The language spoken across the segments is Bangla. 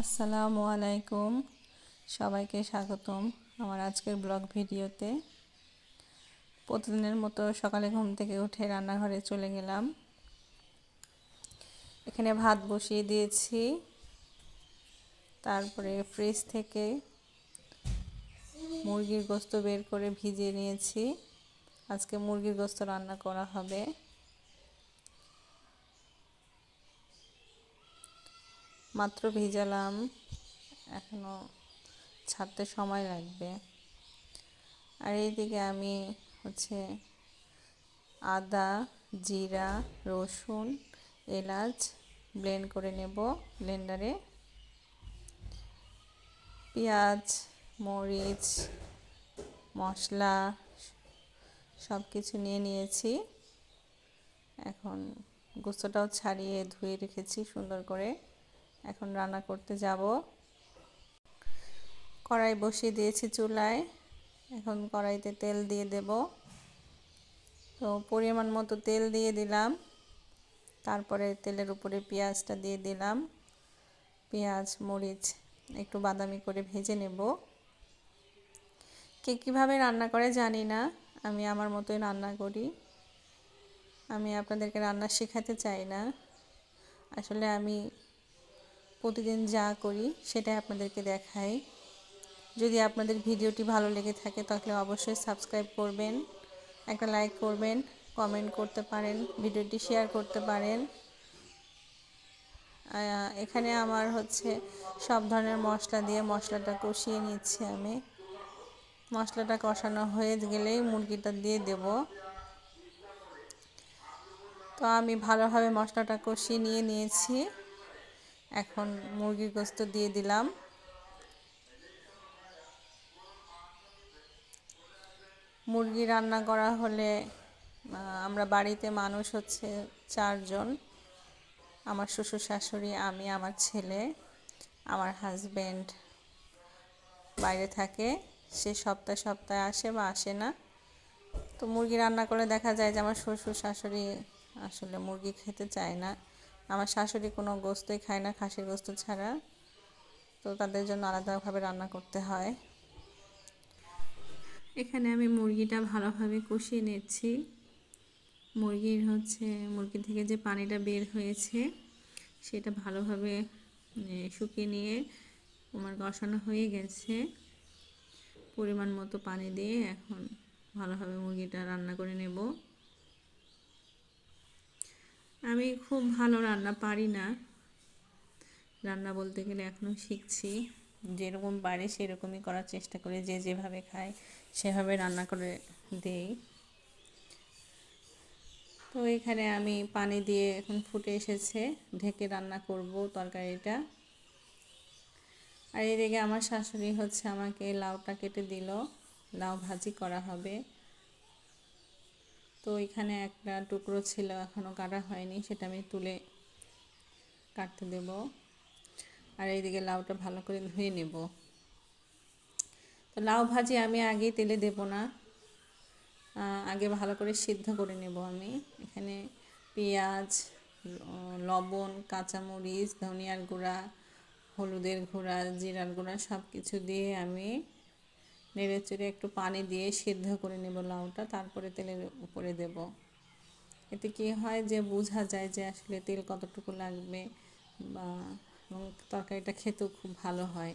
আসসালামু আলাইকুম। সবাইকে স্বাগতম আমার আজকের ব্লগ ভিডিওতে। প্রতিদিনের মতো সকালে ঘুম থেকে উঠে রান্নাঘরে চলে গেলাম। এখানে ভাত বসিয়ে দিয়েছি। তারপরে ফ্রিজ থেকে মুরগির গোস্ত বের করে ভিজিয়ে নিয়েছি। আজকে মুরগির গোস্ত রান্না করা হবে। মাত্র ভিজালাম। এখনও ছাড়তে সময় লাগবে। আর এইদিকে আমি হচ্ছে আদা, জিরা, রসুন, এলাচ ব্লেন্ড করে নেব ব্লেন্ডারে। পেঁয়াজ, মরিচ, মশলা সব কিছু নিয়ে নিয়েছি। এখন গোস্তটাও ছাড়িয়ে ধুয়ে রেখেছি সুন্দর করে। এখন রান্না করতে যাব। কড়াই বসিয়ে দিয়েছি চুলায়। এখন কড়াইতে তেল দিয়ে দেব। তো পরিমাণ মতো তেল দিয়ে দিলাম। তারপরে তেলের উপরে পেঁয়াজটা দিয়ে দিলাম। পেঁয়াজ, মরিচ, একটু বাদামি করে ভেজে নেব। কে কীভাবে রান্না করে জানি না। আমি আমার মতোই রান্না করি। আমি আপনাদেরকে রান্না শেখাতে চাই না। আসলে আমি প্রতিদিন যা করি সেটাই আপনাদেরকে দেখাই। যদি আপনাদের ভিডিওটি ভালো লেগে থাকে তাহলে অবশ্যই সাবস্ক্রাইব করবেন, একটা লাইক করবেন, কমেন্ট করতে পারেন, ভিডিওটি শেয়ার করতে পারেন। এখানে আমার হচ্ছে সব ধরনের মশলা দিয়ে মশলাটা কষিয়ে নিচ্ছি আমি। মশলাটা কষানো হয়ে গেলেই মুরগিটা দিয়ে দেব। তো আমি ভালোভাবে মশলাটা কষিয়ে নিয়ে নিয়েছি। এখন মুরগির গোস্ত দিয়ে দিলাম। মুরগি রান্না করা হলে আমরা বাড়িতে মানুষ হচ্ছে চারজন। আমার শ্বশুর শাশুড়ি, আমি, আমার ছেলে, আমার হাজব্যান্ড বাইরে থাকে। সে সপ্তাহে সপ্তাহে আসে বা আসে না। তো মুরগি রান্না করলে দেখা যায় যে আমার শ্বশুর শাশুড়ি আসলে মুরগি খেতে চায় না। আমার শাশুড়ি কোনো গোস্তই খায় না, খাসির গোস্ত ছাড়া। তো তাদের জন্য আলাদাভাবে রান্না করতে হয়। এখানে আমি মুরগিটা ভালোভাবে কষিয়ে নিচ্ছি। মুরগির হচ্ছে, মুরগি থেকে যে পানিটা বের হয়েছে, সেটা ভালোভাবে শুকিয়ে নিয়ে আমার কষানো হয়ে গেছে। পরিমাণ মতো পানি দিয়ে এখন ভালোভাবে মুরগিটা রান্না করে নেব। আমি খুব ভালো রান্না পারি না। রান্না বলতে গেলে এখনও শিখছি। যেরকম পারি সেরকমই করার চেষ্টা করে, যে যেভাবে খায় সেভাবে রান্না করে দেই। তো এখানে আমি পানি দিয়ে এখন ফুটে এসেছে, ঢেকে রান্না করব তরকারিটা। আর এদিকে আমার শাশুড়ি হচ্ছে আমাকে লাউটা কেটে দিল, লাউ ভাজি করা হবে। তো এখানে একটা টুকরো ছিল এখনও কাটা হয়নি, সেটা আমি তুলে কাটতে দেব। আর এইদিকে লাউটা ভালো করে ধুয়ে নেব। তো লাউ ভাজি আমি আগে তেলে দেব না আগে ভালো করে সিদ্ধ করে নেব আমি। এখানে পেঁয়াজ, লবণ, কাঁচামরিচ, ধনিয়ার গুঁড়া, হলুদের গুঁড়া, জিরার গুঁড়া সব কিছু দিয়ে আমি নেড়ে চেড়ে একটু পানি দিয়ে সিদ্ধ করে নেব লাউটা, তারপরে তেলের উপরে দেব। এতে কি হয় যে বোঝা যায় যে আসলে তেল কতটুকু লাগবে বা এবং তরকারিটা খেতেও খুব ভালো হয়।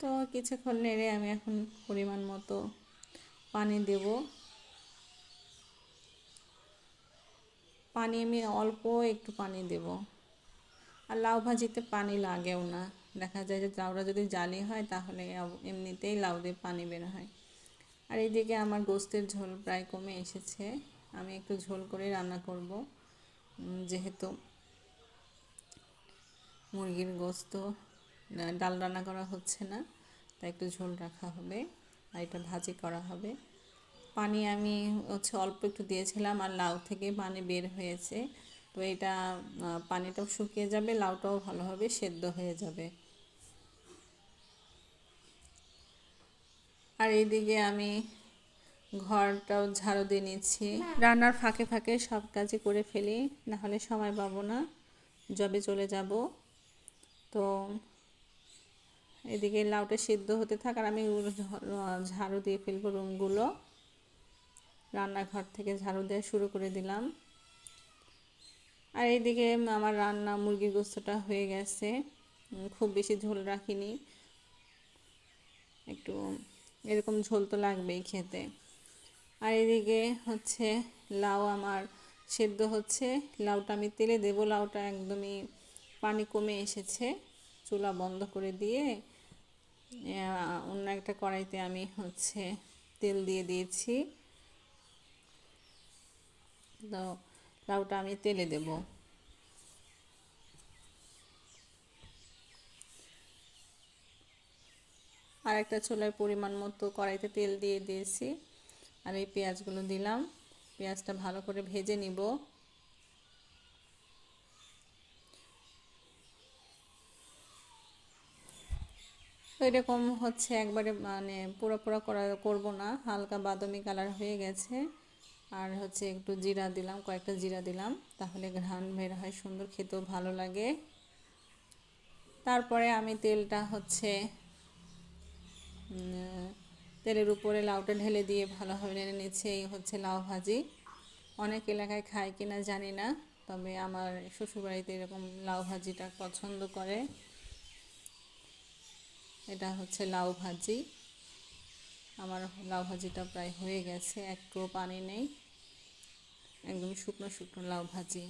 তো কিছুক্ষণ নেড়ে আমি এখন পরিমাণ মতো পানি দেব। পানি আমি অল্প একটু পানি দেব। আর লাউ ভাজিতে পানি লাগেও না। দেখা যায় যে লাউটা যদি জালি হয় তাহলে এমনিতেই লাউ দিয়ে পানি বের হয়। আর এইদিকে আমার গোস্তের ঝোল প্রায় কমে এসেছে। আমি একটু ঝোল করে রান্না করব। যেহেতু মুরগির গোস্ত ডাল রান্না করা হচ্ছে না, তাই একটু ঝোল রাখা হবে আর এটা ভাজি করা হবে। পানি আমি হচ্ছে অল্প একটু দিয়েছিলাম আর লাউ থেকে পানি বের হয়েছে। তো এটা পানিটাও শুকিয়ে যাবে, লাউটাও ভালোভাবে সেদ্ধ হয়ে যাবে। আর এইদিকে আমি ঘরটাও ঝাড়ু দিয়ে নিচ্ছি। রান্নার ফাঁকে ফাঁকে সব কাজই করে ফেলি নাহলে সময় পাবো না, জবে চলে যাব। তো এদিকে লাউটা সিদ্ধ হতে থাক আর আমি ঝাড়ু দিয়ে ফেলব রুমগুলো। রান্নাঘর থেকে ঝাড়ু দেওয়া শুরু করে দিলাম। আর এইদিকে আমার রান্না মুরগির গোস্তটা হয়ে গেছে। খুব বেশি ঝোল রাখিনি। একটু এরকম ঝোল তো লাগবেই খেতে। আর এদিকে হচ্ছে লাউ আমার সেদ্ধ হচ্ছে। লাউটা আমি তেলে দেবো। লাউটা একদমই পানি কমে এসেছে। চুলা বন্ধ করে দিয়ে অন্য একটা কড়াইতে আমি হচ্ছে তেল দিয়ে দিয়েছি। তো লাউটা আমি তেলে দেব। আর একটা চুলার পরিমাণ মতো কড়াইতে তেল দিয়ে দিয়েছি। আর এই পেঁয়াজগুলো দিলাম। পেঁয়াজটা ভালো করে ভেজে নিব। এরকম হচ্ছে একবারে মানে পুরো পুরো করা করব না, হালকা বাদামি কালার হয়ে গেছে। আর হচ্ছে একটু জিরা দিলাম, কয়েকটা জিরা দিলাম, তাহলে ঘ্রাণ বের হয়, সুন্দর খেতেও ভালো লাগে। তারপরে আমি তেলটা হচ্ছে তেলের উপরে লাউটা ঢেলে দিয়ে ভালোভাবে নেড়ে নিচ্ছে এই হচ্ছে লাউ ভাজি। অনেক এলাকায় খায় কিনা জানি না, তবে আমার শ্বশুরবাড়িতে এরকম লাউ ভাজিটা পছন্দ করে। এটা হচ্ছে লাউ ভাজি। আমার লাউ ভাজিটা প্রায় হয়ে গেছে, একটুও পানি নেই। একদম শুকনো শুকনো লাউ ভাজি।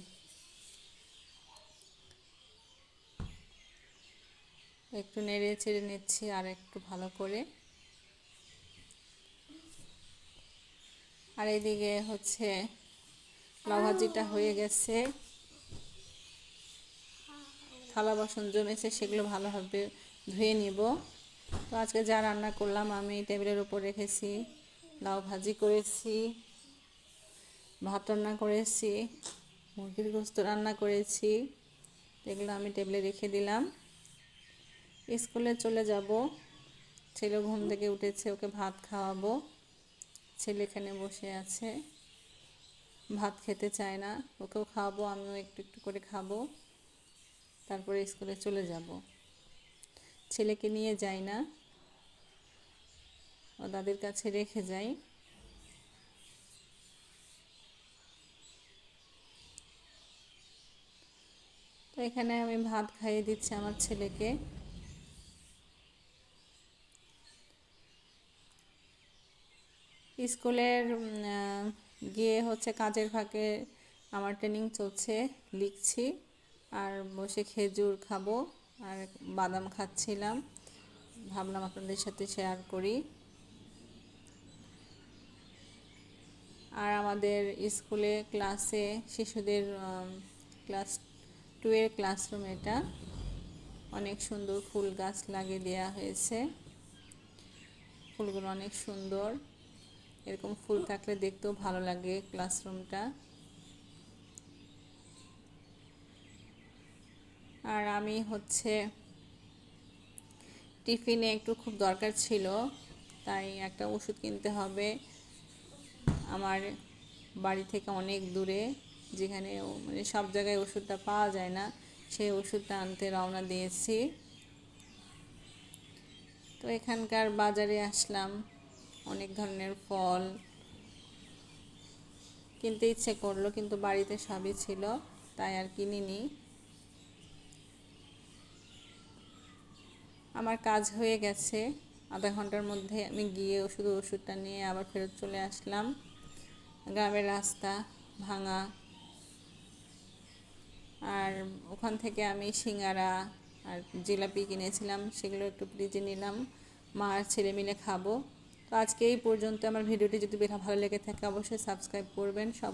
একটু নেড়ে চেড়ে নিচ্ছি আর একটু ভালো করে। আর এইদিকে হচ্ছে লাউ ভাজিটা হয়ে গেছে। থালা বাসন জমেছে, সেগুলো ভালোভাবে ধুয়ে নিব। তো আজকে যা রান্না করলাম আমি টেবিলের উপর রেখেছি, লাউ ভাজি করেছি, ভাত রান্না করেছি, মুরগির গোস্ত রান্না করেছি, এগুলো আমি টেবিলে রেখে দিলাম। স্কুলে চলে যাব। ছেলে ঘুম থেকে উঠেছে, ওকে ভাত খাওয়াবো। ছেলে এখানে বসে আছে। ভাত খেতে চায় না, ওকেও খাওয়াবো, আমিও একটু একটু করে খাব। তারপরে স্কুলে চলে যাব। ছেলেকে নিয়ে যাই না। ও দাদির কাছে রেখে যাই। তো এখানে আমি ভাত খাইয়ে দিচ্ছি আমার ছেলেকে। স্কুলের গিয়ে হচ্ছে কাজের ফাঁকে আমার ট্রেনিং চলছে, লিখছি। আর বসে খেজুর খাব আর বাদাম খাচ্ছিলাম। ভাবলাম আপনাদের সাথে শেয়ার করি। আর আমাদের স্কুলে ক্লাসে শিশুদের ক্লাস টু এর ক্লাসরুম এটা। অনেক সুন্দর ফুল গাছ লাগিয়ে দেওয়া হয়েছে। ফুলগুলো অনেক সুন্দর। এরকম ফুল থাকলে দেখতেও ভালো লাগে ক্লাসরুমটা আর আমি হচ্ছে টিফিনে একটু খুব দরকার ছিল, তাই একটা ওষুধ কিনতে হবে। আমার বাড়ি থেকে অনেক দূরে, যেখানে মানে সব জায়গায় ওষুধটা পাওয়া যায় না, সেই ওষুধটা আনতে রওনা দিয়েছি। তো এখানকার বাজারে আসলাম। অনেক ধরনের ফল। কিনতে ইচ্ছে করল, কিন্তু বাড়িতে সবই ছিল, তাই আর কিনিনি। আমার কাজ হয়ে গেছে। আধা ঘণ্টার মধ্যে আমি গিয়ে শুধু ওষুধটা নিয়ে আবার ফেরত চলে আসলাম। গ্রামের রাস্তা ভাঙা। আর ওখান থেকে আমি সিঙ্গারা আর জিলাপি কিনেছিলাম, সেগুলো একটু ফ্রিজে নিলাম। মা আর ছেলে মিলে খাব। তো আজকে এই পর্যন্ত। আমার ভিডিওটি যদি ভালো লেগে থাকে অবশ্যই সাবস্ক্রাইব করবেন। সব